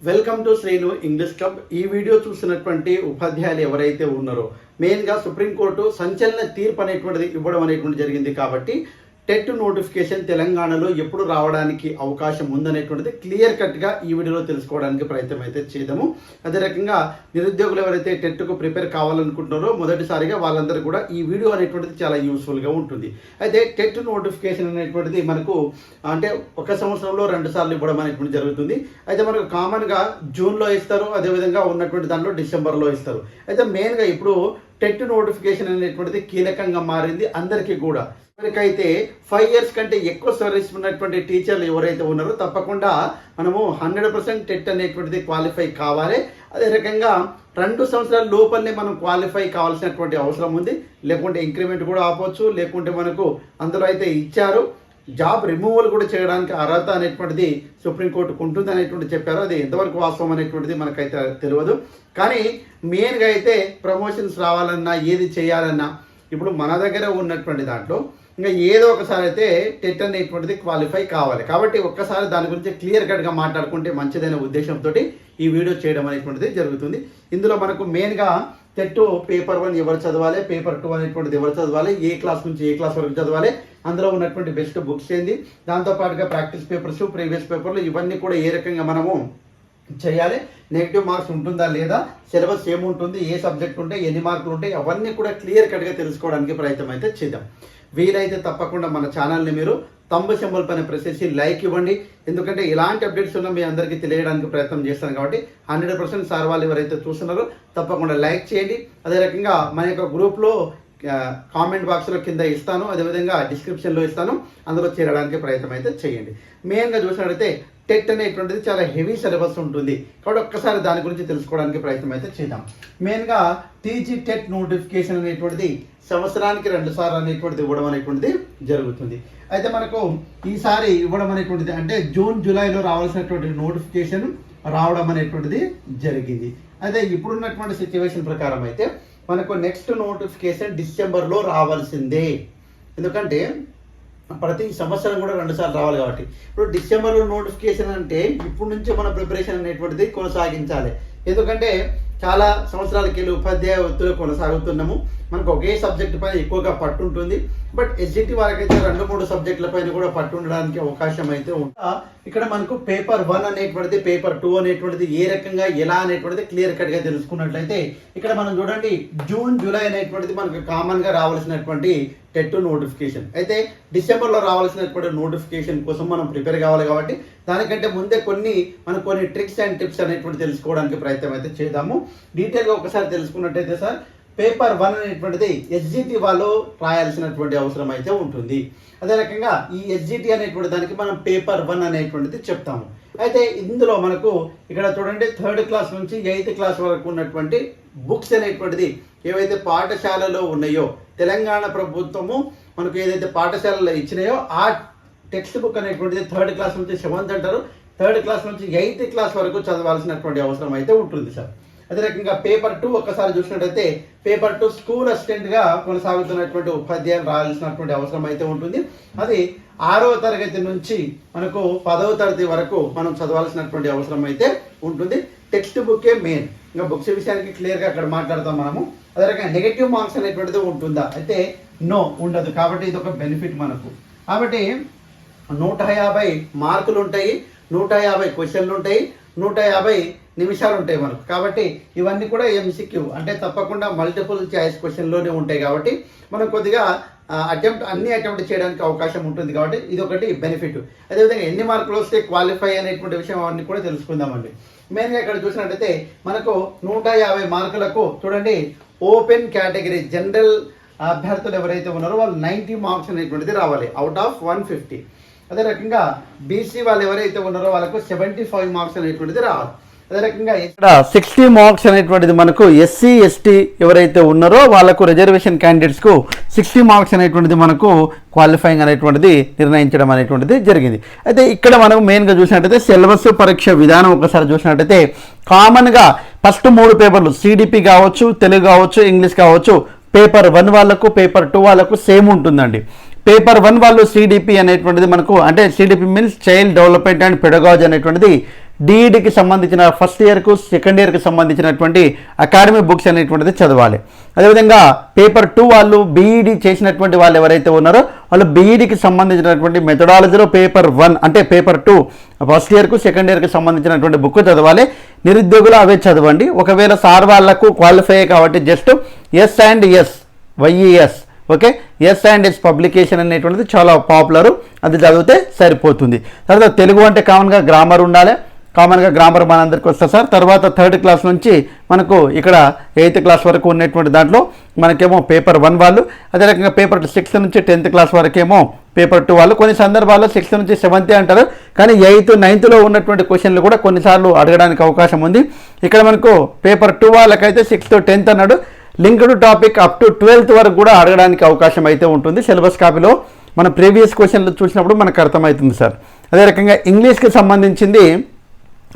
Welcome to Sreenu English club. ఈ video చూసినటువంటి ఉపాధ్యాయులు ఎవరైతే ఉన్నారో మెయిన్గా సుప్రీంకోర్టు సంచలన తీర్పు అనేటువంటిది ఇవ్వడం అనేటువంటి జరిగింది కాబట్టి టెట్ నోటిఫికేషన్ తెలంగాణలో ఎప్పుడు రావడానికి అవకాశం ఉందనేటువంటిది క్లియర్ కట్గా ఈ వీడియోలో తెలుసుకోవడానికి ప్రయత్నం అయితే చేద్దాము. అదే రకంగా నిరుద్యోగులు ఎవరైతే టెట్కు ప్రిపేర్ కావాలనుకుంటున్నారో మొదటిసారిగా వాళ్ళందరూ కూడా ఈ వీడియో అనేటువంటిది చాలా యూస్ఫుల్గా ఉంటుంది. అయితే టెట్ నోటిఫికేషన్ అనేటువంటిది మనకు అంటే ఒక సంవత్సరంలో రెండు సార్లు ఇవ్వడం అనేటువంటి జరుగుతుంది. అయితే మనకు కామన్గా జూన్లో ఇస్తారు అదేవిధంగా ఉన్నటువంటి దాంట్లో డిసెంబర్లో ఇస్తారు. అయితే మెయిన్గా ఇప్పుడు టెట్ నోటిఫికేషన్ అనేటువంటిది కీలకంగా మారింది అందరికీ కూడా. ఎవరికైతే ఫైవ్ ఇయర్స్ కంటే ఎక్కువ సర్వీస్ ఉన్నటువంటి టీచర్లు ఎవరైతే ఉన్నారో తప్పకుండా మనము హండ్రెడ్ పర్సెంట్ టెట్ అనేటువంటిది క్వాలిఫై కావాలి. అదే రకంగా రెండు సంవత్సరాల లోపలనే మనం క్వాలిఫై కావాల్సినటువంటి అవసరం ఉంది. లేకుంటే ఇంక్రిమెంట్ కూడా ఆపవచ్చు లేకుంటే మనకు అందులో అయితే ఇచ్చారు. జాబ్ రిమూవల్ కూడా చేయడానికి అర్హత అనేటువంటిది సుప్రీంకోర్టుకు ఉంటుంది అనేటువంటి చెప్పారు. అది ఎంతవరకు వాస్తవం అనేటువంటిది మనకైతే తెలియదు. కానీ మెయిన్గా అయితే ప్రమోషన్స్ రావాలన్నా ఏది చేయాలన్నా ఇప్పుడు మన దగ్గర ఉన్నటువంటి దాంట్లో ఇంకా ఏదో ఒకసారి అయితే టెట్ అనేటువంటిది క్వాలిఫై కావాలి. కాబట్టి ఒక్కసారి దాని గురించి క్లియర్ కట్గా మాట్లాడుకుంటే మంచిదైన ఉద్దేశంతో ఈ వీడియో చేయడం అనేటువంటిది జరుగుతుంది. ఇందులో మనకు మెయిన్గా టెట్ పేపర్ వన్ ఎవరు చదవాలి పేపర్ టూ అనేటువంటిది ఎవరు చదవాలి ఏ క్లాస్ నుంచి ఏ క్లాస్ వరకు చదవాలి అందులో ఉన్నటువంటి బెస్ట్ బుక్స్ ఏంది? దాంతోపాటుగా ప్రాక్టీస్ పేపర్స్ ప్రీవియస్ పేపర్లు ఇవన్నీ కూడా ఏ రకంగా మనము చేయాలి? నెగిటివ్ మార్క్స్ ఉంటుందా లేదా? సిలబస్ ఏముంటుంది ఏ సబ్జెక్ట్ ఉంటే ఎన్ని మార్కులు ఉంటాయి? అవన్నీ కూడా క్లియర్ కట్గా తెలుసుకోవడానికి ప్రయత్నం అయితే చేద్దాం. వీలైతే తప్పకుండా మన ఛానల్ని మీరు తమ్ము సింబల్ పైన ప్రెస్ చేసి లైక్ ఇవ్వండి. ఎందుకంటే ఇలాంటి అప్డేట్స్ ఉన్న మీ అందరికీ తెలియడానికి ప్రయత్నం చేస్తాను కాబట్టి హండ్రెడ్ పర్సెంట్ సార్ వాళ్ళు ఎవరైతే చూస్తున్నారో తప్పకుండా లైక్ చేయండి. అదే రకంగా మన యొక్క గ్రూప్లో కామెంట్ బాక్స్లో కింద ఇస్తాను. అదేవిధంగా డిస్క్రిప్షన్లో ఇస్తాను. అందులో చేరడానికి ప్రయత్నం అయితే చేయండి. మెయిన్గా చూసినట్లయితే టెట్ అనేటువంటిది చాలా హెవీ సిలబస్ ఉంటుంది. కాబట్టి ఒక్కసారి దాని గురించి తెలుసుకోవడానికి ప్రయత్నం అయితే చేద్దాం. మెయిన్గా టీజీ టెట్ నోటిఫికేషన్ అనేటువంటిది సంవత్సరానికి రెండు సార్లు అనేటువంటిది ఇవ్వడం అనేటువంటిది జరుగుతుంది. అయితే మనకు ఈసారి ఇవ్వడం అనేటువంటిది అంటే జూన్ జూలైలో రావాల్సినటువంటి నోటిఫికేషన్ రావడం అనేటువంటిది జరిగింది. అయితే ఇప్పుడున్నటువంటి సిచ్యువేషన్ ప్రకారం అయితే మనకు నెక్స్ట్ నోటిఫికేషన్ డిసెంబర్లో రావాల్సిందే. ఎందుకంటే ప్రతి సంవత్సరం కూడా రెండు సార్లు రావాలి కాబట్టి. ఇప్పుడు డిసెంబర్లో నోటిఫికేషన్ అంటే ఇప్పటి నుంచి మన ప్రిపరేషన్ అనేటువంటిది కొనసాగించాలి. ఎందుకంటే చాలా సంవత్సరాలకి వెళ్ళి ఉపాధ్యాయ వృత్తిలో కొనసాగుతున్నాము. మనకు ఒకే సబ్జెక్ట్ పైన ఎక్కువగా పట్టు ఉంటుంది బట్ ఎస్జిటి వారికైతే రెండు మూడు సబ్జెక్టుల పైన కూడా పట్టు ఉండడానికి అవకాశం అయితే ఉంటుంది ఇక్కడ మనకు పేపర్ వన్ అనేటువంటిది పేపర్ టూ అనేటువంటిది ఏ రకంగా ఎలా అనేటువంటిది క్లియర్ కట్గా తెలుసుకున్నట్లయితే ఇక్కడ మనం చూడండి జూన్ జూలై అనేటువంటిది మనకు కామన్గా రావాల్సినటువంటి టెట్ నోటిఫికేషన్ అయితే డిసెంబర్లో రావాల్సినటువంటి నోటిఫికేషన్ కోసం మనం ప్రిపేర్ కావాలి కాబట్టి దానికంటే ముందే కొన్ని మనం కొన్ని ట్రిక్స్ అండ్ టిప్స్ అనేటువంటి తెలుసుకోవడానికి ప్రయత్నం అయితే చేద్దాము. డీటెయిల్గా ఒకసారి తెలుసుకున్నట్టయితే సార్ పేపర్ వన్ అనేటువంటిది ఎస్జిటి వాళ్ళు రాయాల్సినటువంటి అవసరం అయితే ఉంటుంది. అదే రకంగా ఈ ఎస్జిటి అనేటువంటి దానికి మనం పేపర్ వన్ అనేటువంటిది చెప్తాము. అయితే ఇందులో మనకు ఇక్కడ చూడండి థర్డ్ క్లాస్ నుంచి ఎయిత్ క్లాస్ వరకు ఉన్నటువంటి బుక్స్ అనేటువంటిది ఏవైతే పాఠశాలలో ఉన్నాయో తెలంగాణ ప్రభుత్వము మనకు ఏదైతే పాఠశాలలో ఇచ్చినాయో ఆ టెక్స్ట్ బుక్ అనేటువంటిది థర్డ్ క్లాస్ నుంచి సెవెంత్ అంటారు. థర్డ్ క్లాస్ నుంచి ఎయిత్ క్లాస్ వరకు చదవాల్సినటువంటి అవసరం అయితే ఉంటుంది సార్. అదే రకంగా పేపర్ టూ ఒక్కసారి చూసినట్టయితే పేపర్ టూ స్కూల్ అసిస్టెంట్గా కొనసాగుతున్నటువంటి ఉపాధ్యాయులు రావాల్సినటువంటి అవసరం అయితే ఉంటుంది. అది ఆరవ తరగతి నుంచి మనకు పదవ తరగతి వరకు మనం చదవాల్సినటువంటి అవసరం అయితే ఉంటుంది. టెక్స్ట్ బుక్కే మెయిన్ ఇంకా బుక్స్ విషయానికి క్లియర్గా అక్కడ మాట్లాడతాం మనము. అదే రకంగా నెగటివ్ మార్క్స్ అనేటువంటిది ఉంటుందా? అయితే నో ఉండదు. కాబట్టి ఇది ఒక బెనిఫిట్ మనకు. కాబట్టి నూట యాభై మార్కులు ఉంటాయి నూట యాభై క్వశ్చన్లు ఉంటాయి నూట యాభై నిమిషాలు ఉంటాయి మనకు. కాబట్టి ఇవన్నీ కూడా ఎంసీక్యూ అంటే తప్పకుండా మల్టిపుల్ చాయిస్ క్వశ్చన్లోనే ఉంటాయి కాబట్టి మనం కొద్దిగా అటెంప్ట్ అన్ని అటెంప్ట్ చేయడానికి అవకాశం ఉంటుంది కాబట్టి ఇది ఒకటి బెనిఫిట్ అదేవిధంగా ఎన్ని మార్కులు వస్తే క్వాలిఫై అనేటువంటి విషయం అవన్నీ కూడా తెలుసుకుందామండి. మెయిన్గా ఇక్కడ చూసినట్టయితే మనకు నూట యాభై మార్కులకు చూడండి ఓపెన్ కేటగిరీ జనరల్ అభ్యర్థులు ఎవరైతే ఉన్నారో వాళ్ళు నైంటీ మార్క్స్ అనేటువంటిది రావాలి. అవుట్ ఆఫ్ వన్ ఫిఫ్టీ అదే రకంగా బీసీ వాళ్ళు ఎవరైతే ఉన్నారో వాళ్ళకు సెవెంటీ ఫైవ్ మార్క్స్ అనేటువంటిది రావాలి అదే రకంగా ఇక్కడ సిక్స్టీ మార్క్స్ అనేటువంటిది మనకు ఎస్సీ ఎస్టీ ఎవరైతే ఉన్నారో వాళ్ళకు రిజర్వేషన్ క్యాండిడేట్స్కు సిక్స్టీ మార్క్స్ అనేటువంటిది మనకు క్వాలిఫైయింగ్ అనేటువంటిది నిర్ణయించడం అనేటువంటిది జరిగింది. అయితే ఇక్కడ మనం మెయిన్గా చూసినట్టయితే సిలబస్ పరీక్ష విధానం ఒకసారి చూసినట్టయితే కామన్గా ఫస్ట్ మూడు పేపర్లు సిడిపి కావచ్చు తెలుగు కావచ్చు ఇంగ్లీష్ కావచ్చు పేపర్ వన్ వాళ్ళకు పేపర్ టూ వాళ్ళకు సేమ్ ఉంటుందండి. పేపర్ వన్ వాళ్ళు సిడిపి అనేటువంటిది మనకు అంటే CDP means child development and pedagogy అనేటువంటిది డిఈడికి సంబంధించిన ఫస్ట్ ఇయర్కు సెకండ్ ఇయర్కి సంబంధించినటువంటి అకాడమీ బుక్స్ అనేటువంటిది చదవాలి. అదేవిధంగా పేపర్ టూ వాళ్ళు బీఈడి చేసినటువంటి వాళ్ళు ఎవరైతే ఉన్నారో వాళ్ళు బీఈడికి సంబంధించినటువంటి మెథడాలజీలో పేపర్ వన్ అంటే పేపర్ టూ ఫస్ట్ ఇయర్కు సెకండ్ ఇయర్కి సంబంధించినటువంటి బుక్ చదవాలి. నిరుద్యోగులు అవే చదవండి. ఒకవేళ సార్ వాళ్ళకు క్వాలిఫై కాబట్టి just S and S YES okay? S and S publication అనేటువంటిది చాలా పాపులర్ అది చదివితే సరిపోతుంది. తర్వాత తెలుగు అంటే కామన్గా గ్రామర్ ఉండాలి. కామన్గా గ్రామర్ మనందరికీ వస్తుంది సార్. తర్వాత థర్డ్ క్లాస్ నుంచి మనకు ఇక్కడ ఎయిత్ క్లాస్ వరకు ఉన్నటువంటి దాంట్లో మనకేమో పేపర్ వన్ వాళ్ళు అదే రకంగా పేపర్ సిక్స్త్ నుంచి టెన్త్ క్లాస్ వరకేమో పేపర్ టూ వాళ్ళు. కొన్ని సందర్భాల్లో సిక్స్త్ నుంచి సెవెంత్ అంటారు. కానీ ఎయిత్ నైన్త్లో ఉన్నటువంటి క్వశ్చన్లు కూడా కొన్నిసార్లు అడగడానికి అవకాశం ఉంది. ఇక్కడ మనకు పేపర్ టూ వాళ్ళకైతే సిక్స్త్ టెన్త్ అన్నాడు. Linked topic up to twelfth వరకు కూడా అడగడానికి అవకాశం అయితే ఉంటుంది. సిలబస్ కాపీలో మన ప్రీవియస్ క్వశ్చన్లు చూసినప్పుడు మనకు అర్థమవుతుంది సార్. అదే రకంగా ఇంగ్లీష్కి సంబంధించింది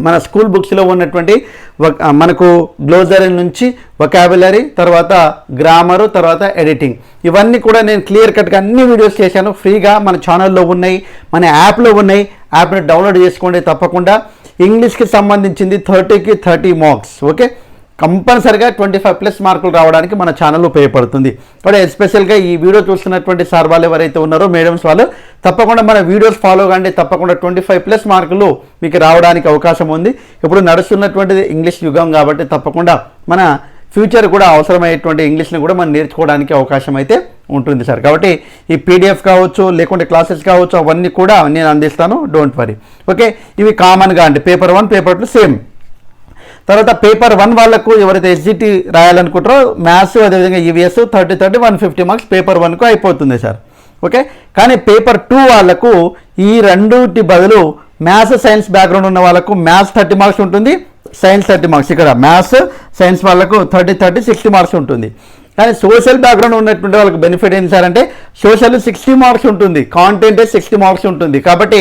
మన స్కూల్ బుక్స్లో ఉన్నటువంటి ఒక- మనకు గ్లోజరీ నుంచి వొకాబులరీ తర్వాత గ్రామరు తర్వాత ఎడిటింగ్. ఇవన్నీ కూడా నేను క్లియర్ కట్గా అన్ని వీడియోస్ చేశాను. ఫ్రీగా మన ఛానల్లో ఉన్నాయి మన యాప్లో ఉన్నాయి. యాప్ని డౌన్లోడ్ చేసుకోండి తప్పకుండా. ఇంగ్లీష్కి సంబంధించింది థర్టీకి థర్టీ మార్క్స్ ఓకే? కంపల్సరిగా ట్వంటీ ఫైవ్ ప్లస్ మార్కులు రావడానికి మన ఛానల్ ఉపయోగపడుతుంది. కాబట్టి ఎస్పెషల్గా ఈ వీడియో చూస్తున్నటువంటి సార్ వాళ్ళు ఎవరైతే ఉన్నారో మేడమ్స్ వాళ్ళు తప్పకుండా మన వీడియోస్ ఫాలో కండి. తప్పకుండా ట్వంటీ ఫైవ్ ప్లస్ మార్కులు మీకు రావడానికి అవకాశం ఉంది. ఇప్పుడు నడుస్తున్నటువంటిది ఇంగ్లీష్ యుగం కాబట్టి తప్పకుండా మన ఫ్యూచర్ కూడా అవసరమయ్యేటువంటి ఇంగ్లీష్ని కూడా మనం నేర్చుకోవడానికి అవకాశం అయితే ఉంటుంది సార్. కాబట్టి ఈ పీడిఎఫ్ కావచ్చు లేకుంటే క్లాసెస్ కావచ్చు అవన్నీ కూడా నేను అందిస్తాను. Don't worry. ఓకే? ఇవి కామన్గా అండి. Paper one paper two same. తర్వాత పేపర్ వన్ వాళ్ళకు ఎవరైతే ఎస్జిటి రాయాలనుకుంటారో మ్యాథ్స్ అదేవిధంగా EVS thirty thirty one fifty marks paper వన్కు అయిపోతుంది సార్. ఓకే? కానీ పేపర్ టూ వాళ్ళకు ఈ రెండుటి బదులు మ్యాథ్స్ సైన్స్ బ్యాక్గ్రౌండ్ ఉన్న వాళ్ళకు మ్యాథ్స్ థర్టీ మార్క్స్ ఉంటుంది సైన్స్ థర్టీ మార్క్స్. ఇక్కడ మ్యాథ్స్ సైన్స్ వాళ్ళకు థర్టీ థర్టీ సిక్స్టీ మార్క్స్ ఉంటుంది. కానీ సోషల్ బ్యాక్గ్రౌండ్ ఉన్నటువంటి వాళ్ళకి బెనిఫిట్ ఏంటి సార్ అంటే సోషల్ సిక్స్టీ మార్క్స్ ఉంటుంది కాంటెంట్ సిక్స్టీ మార్క్స్ ఉంటుంది. కాబట్టి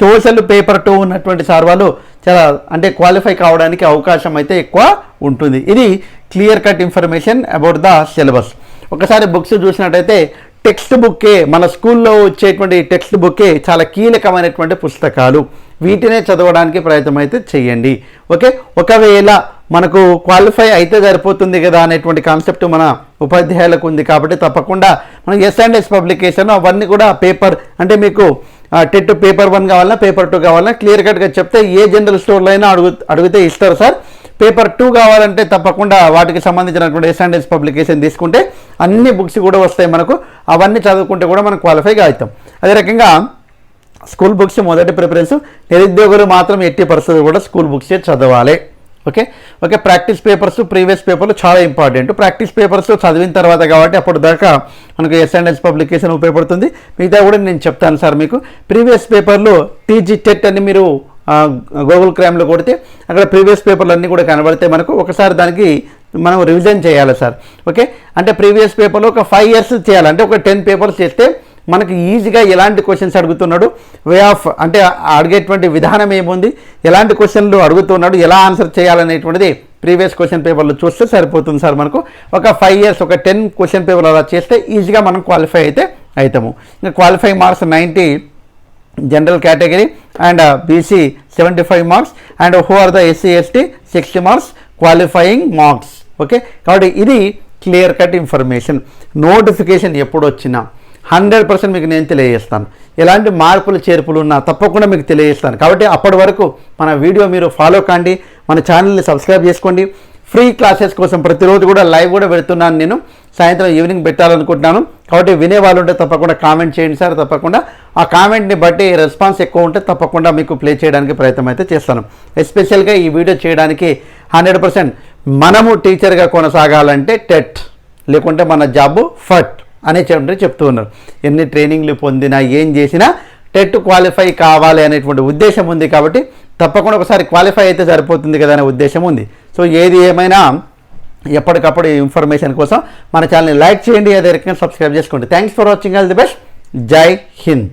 సోషల్ పేపర్ టూ ఉన్నటువంటి సార్ వాళ్ళు చాలా అంటే క్వాలిఫై కావడానికి అవకాశం అయితే ఎక్కువ ఉంటుంది. ఇది clear cut information about the syllabus ఒకసారి బుక్స్ చూసినట్టయితే టెక్స్ట్ బుక్కే మన స్కూల్లో వచ్చేటువంటి టెక్స్ట్ బుక్కే చాలా కీలకమైనటువంటి పుస్తకాలు. వీటినే చదవడానికి ప్రయత్నం అయితే చేయండి. ఓకే? ఒకవేళ మనకు క్వాలిఫై అయితే సరిపోతుంది కదా అనేటువంటి కాన్సెప్ట్ మన ఉపాధ్యాయులకు ఉంది కాబట్టి తప్పకుండా మనం ఎస్ అండ్ ఎస్ పబ్లికేషన్ అవన్నీ కూడా పేపర్ అంటే మీకు టెట్ పేపర్ వన్ కావాలన్నా పేపర్ టూ కావాలన్నా క్లియర్ కట్గా చెప్తే ఏ జనరల్ స్టోర్లో అయినా అడుగు అడిగితే ఇస్తారు సార్. పేపర్ టూ కావాలంటే తప్పకుండా వాటికి సంబంధించినటువంటి ఎస్టాండర్స్ పబ్లికేషన్ తీసుకుంటే అన్ని బుక్స్ కూడా వస్తాయి మనకు. అవన్నీ చదువుకుంటే కూడా మనం క్వాలిఫైగా అవుతాం. అదే రకంగా స్కూల్ బుక్స్ మొదటి ప్రిఫరెన్స్. నిరుద్యోగులు మాత్రం ఎట్టి పరిస్థితులు కూడా స్కూల్ బుక్సే చదవాలి. Okay? Okay practice papers previous పేపర్లు చాలా ఇంపార్టెంట్. ప్రాక్టీస్ పేపర్స్ చదివిన తర్వాత కాబట్టి అప్పుడు దాకా మనకు ఎస్ఎన్ఎస్ పబ్లికేషన్ ఉపయోగపడుతుంది. మిగతా కూడా నేను చెప్తాను సార్ మీకు. ప్రీవియస్ పేపర్లు టీజీ టెట్ అని మీరు గూగుల్ క్రైమ్లో కొడితే అక్కడ ప్రీవియస్ పేపర్లు అన్నీ కూడా కనబడితే మనకు. ఒకసారి దానికి మనం రివిజన్ చేయాలి సార్. ఓకే? అంటే ప్రీవియస్ పేపర్లో ఒక ఫైవ్ ఇయర్స్ చేయాలి. అంటే ఒక టెన్ పేపర్స్ చేస్తే మనకు ఈజీగా ఎలాంటి క్వశ్చన్స్ అడుగుతున్నాడు? వే ఆఫ్ అంటే అడిగేటువంటి విధానం ఏముంది? ఎలాంటి క్వశ్చన్లు అడుగుతున్నాడు? ఎలా ఆన్సర్ చేయాలనేటువంటిది ప్రీవియస్ క్వశ్చన్ పేపర్లో చూస్తే సరిపోతుంది సార్ మనకు. ఒక ఫైవ్ ఇయర్స్ ఒక టెన్ క్వశ్చన్ పేపర్ అలా చేస్తే ఈజీగా మనం క్వాలిఫై అయితే అవుతాము ఇంకా qualify marks ninety general category and BC seventy five marks and who are the SC ST sixty marks qualifying marks okay కాబట్టి ఇది క్లియర్ కట్ ఇన్ఫర్మేషన్ నోటిఫికేషన్ ఎప్పుడు వచ్చినా హండ్రెడ్ పర్సెంట్ మీకు నేను తెలియజేస్తాను. ఎలాంటి మార్పులు చేర్పులు ఉన్నా తప్పకుండా మీకు తెలియజేస్తాను. కాబట్టి అప్పటి వరకు మన వీడియో మీరు ఫాలో కాండి మన ఛానల్ని సబ్స్క్రైబ్ చేసుకోండి. ఫ్రీ క్లాసెస్ కోసం ప్రతిరోజు కూడా లైవ్ కూడా పెడుతున్నాను నేను. సాయంత్రం ఈవినింగ్ పెట్టాలనుకుంటున్నాను. కాబట్టి వినే వాళ్ళు ఉంటే తప్పకుండా కామెంట్ చేయండి సార్ తప్పకుండా. ఆ కామెంట్ని బట్టి రెస్పాన్స్ ఎక్కువ ఉంటే తప్పకుండా మీకు ప్లే చేయడానికి ప్రయత్నం అయితే చేస్తాను. ఎస్పెషల్గా ఈ వీడియో చేయడానికి హండ్రెడ్ పర్సెంట్ మనము టీచర్గా కొనసాగాలంటే టెట్ లేకుంటే మన జాబ్ ఫట్. అనే చెప్పి చెప్తూ ఉన్నారు. ఎన్ని ట్రైనింగ్లు పొందినా ఏం చేసినా టెట్ క్వాలిఫై కావాలి అనేటువంటి ఉద్దేశం ఉంది కాబట్టి తప్పకుండా ఒకసారి క్వాలిఫై అయితే సరిపోతుంది కదా అనే ఉద్దేశం ఉంది. సో ఏది ఏమైనా ఎప్పటికప్పుడు ఇన్ఫర్మేషన్ కోసం మన ఛానల్ని లైక్ చేయండి. అదే రకంగా సబ్స్క్రైబ్ చేసుకోండి. Thanks for watching all the best జై హింద్.